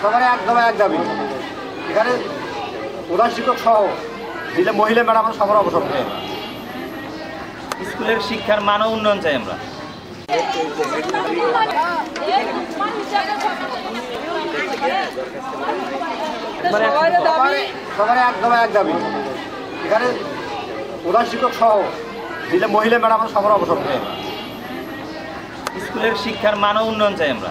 সবার একদম এক এখানে প্রধান শিক্ষক সহ দিলে মহিলা ম্যাডাম সবার অবসর নেয় স্কুলের শিক্ষার মান ও উন্নয়ন চাই আমরা। সবার একদম এক দাবি। এখানে প্রধান শিক্ষক সহ দিলে মহিলা ম্যাডাম সবার অবসর স্কুলের শিক্ষার মান উন্নয়ন চাই আমরা।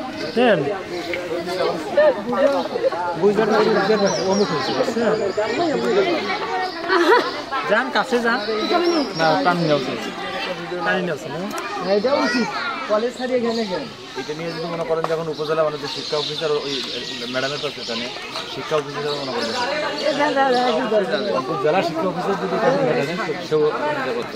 হ্যাঁ বুঝতে পারছি বুঝতে পারছি অমুক হয়েছে বুঝছেন? যান কাছে যান না টানি নেওয়া টানি নেওয়া না এটা উচিত কলেজ ছাড়িয়ে গেলে গেল এটা নিয়ে যদি মনে করেন যখন উপজেলা মানে শিক্ষা অফিসার ওই ম্যাডামের তো আছে জানে শিক্ষা অফিসার মনে করেন জেলা শিক্ষা অফিসার যদি সেও করতে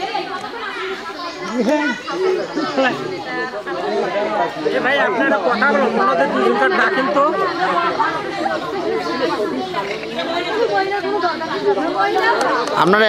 ভাই আপনারা কথা বলো ওনাদের দুজনকে ডাকেন তো। আপনারা